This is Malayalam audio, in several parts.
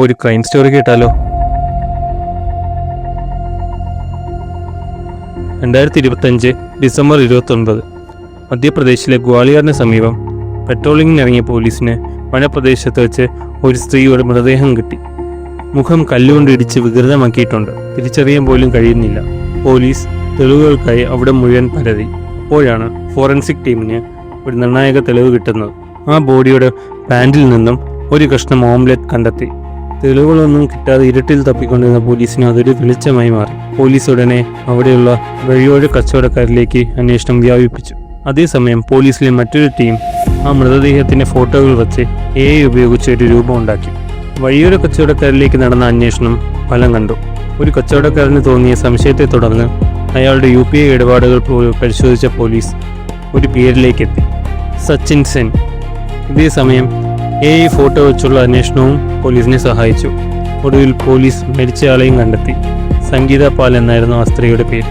ഒരു ക്രൈം സ്റ്റോറി കേട്ടാലോ? രണ്ടായിരത്തി ഇരുപത്തഞ്ച് ഡിസംബർ ഇരുപത്തൊൻപത്. മധ്യപ്രദേശിലെ ഗ്വാളിയറിന് സമീപം പെട്രോളിങ്ങിനിറങ്ങിയ പോലീസിന് വനപ്രദേശത്ത് വെച്ച് ഒരു സ്ത്രീയുടെ മൃതദേഹം കിട്ടി. മുഖം കല്ലുകൊണ്ട് ഇടിച്ച് വികൃതമാക്കിയിട്ടുണ്ട്. തിരിച്ചറിയാൻ പോലും കഴിയുന്നില്ല. പോലീസ് തെളിവുകൾക്കായി അവിടെ മുഴുവൻ പരതി. അപ്പോഴാണ് ഫോറൻസിക് ടീമിന് ഒരു നിർണായക തെളിവ് കിട്ടുന്നത്. ആ ബോഡിയുടെ പാൻറിൽ നിന്നും ഒരു കഷ്ണം ഓംലെറ്റ് കണ്ടെത്തി. തെളിവുകളൊന്നും കിട്ടാതെ ഇരുട്ടിൽ തപ്പിക്കൊണ്ടിരുന്ന പോലീസിന് അതൊരു വെളിച്ചമായി മാറി. പോലീസ് ഉടനെ അവിടെയുള്ള വഴിയോര കച്ചവടക്കാരിലേക്ക് അന്വേഷണം വ്യാപിപ്പിച്ചു. അതേസമയം പോലീസിലെ മറ്റൊരു ടീം ആ മൃതദേഹത്തിന്റെ ഫോട്ടോകൾ വച്ച് എ ഉപയോഗിച്ച് ഒരു രൂപം ഉണ്ടാക്കി. വഴിയോര കച്ചവടക്കാരിലേക്ക് നടന്ന അന്വേഷണം ഫലം കണ്ടു. ഒരു കച്ചവടക്കാരന് തോന്നിയ സംശയത്തെ തുടർന്ന് അയാളുടെ യു പി ഐ ഇടപാടുകൾ പരിശോധിച്ച പോലീസ് ഒരു പേരിലേക്ക് എത്തി. സച്ചിൻ സെൻ. ഇതേസമയം എ ഫോട്ടോ വെച്ചുള്ള അന്വേഷണവും പോലീസിനെ സഹായിച്ചു. ഒടുവിൽ പോലീസ് മരിച്ചയാളെയും കണ്ടെത്തി. സംഗീത പാൽ എന്നായിരുന്നു ആ സ്ത്രീയുടെ പേര്.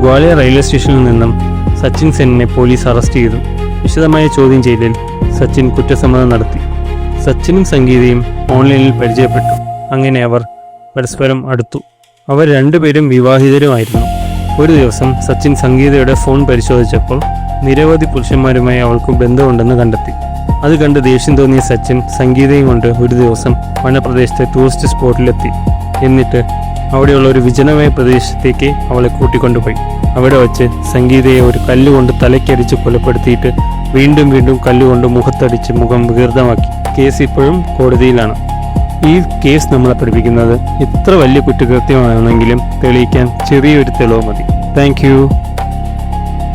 ഗ്വാളിയർ റെയിൽവേ സ്റ്റേഷനിൽ നിന്നും സച്ചിൻ സെന്നിനെ പോലീസ് അറസ്റ്റ് ചെയ്തു. വിശദമായ ചോദ്യം ചെയ്യലിൽ സച്ചിൻ കുറ്റസമ്മതം നടത്തി. സച്ചിനും സംഗീതയും ഓൺലൈനിൽ പരിചയപ്പെട്ടു. അങ്ങനെ അവർ പരസ്പരം അടുത്തു. അവർ രണ്ടുപേരും വിവാഹിതരുമായിരുന്നു. ഒരു ദിവസം സച്ചിൻ സംഗീതയുടെ ഫോൺ പരിശോധിച്ചപ്പോൾ നിരവധി പുരുഷന്മാരുമായി അവൾക്ക് ബന്ധമുണ്ടെന്ന് കണ്ടെത്തി. അത് കണ്ട് ദേഷ്യം തോന്നിയ സച്ചിൻ സംഗീതയും കൊണ്ട് ഒരു ദിവസം വനപ്രദേശത്തെ ടൂറിസ്റ്റ് സ്പോട്ടിലെത്തി എന്നിട്ട് അവിടെയുള്ള ഒരു വിജനമായ പ്രദേശത്തേക്ക് അവളെ കൂട്ടിക്കൊണ്ടുപോയി. അവിടെ വച്ച് സംഗീതയെ ഒരു കല്ലുകൊണ്ട് തലയ്ക്കടിച്ച് കൊലപ്പെടുത്തിയിട്ട് വീണ്ടും വീണ്ടും കല്ലുകൊണ്ട് മുഖത്തടിച്ച് മുഖം വികൃതമാക്കി. കേസ് ഇപ്പോഴും കോടതിയിലാണ്. ഈ കേസ് നമ്മളെ പഠിപ്പിക്കുന്നത് എത്ര വലിയ കുറ്റകൃത്യമാണെങ്കിലും തെളിയിക്കാൻ ചെറിയൊരു തെളിവ് മതി. താങ്ക്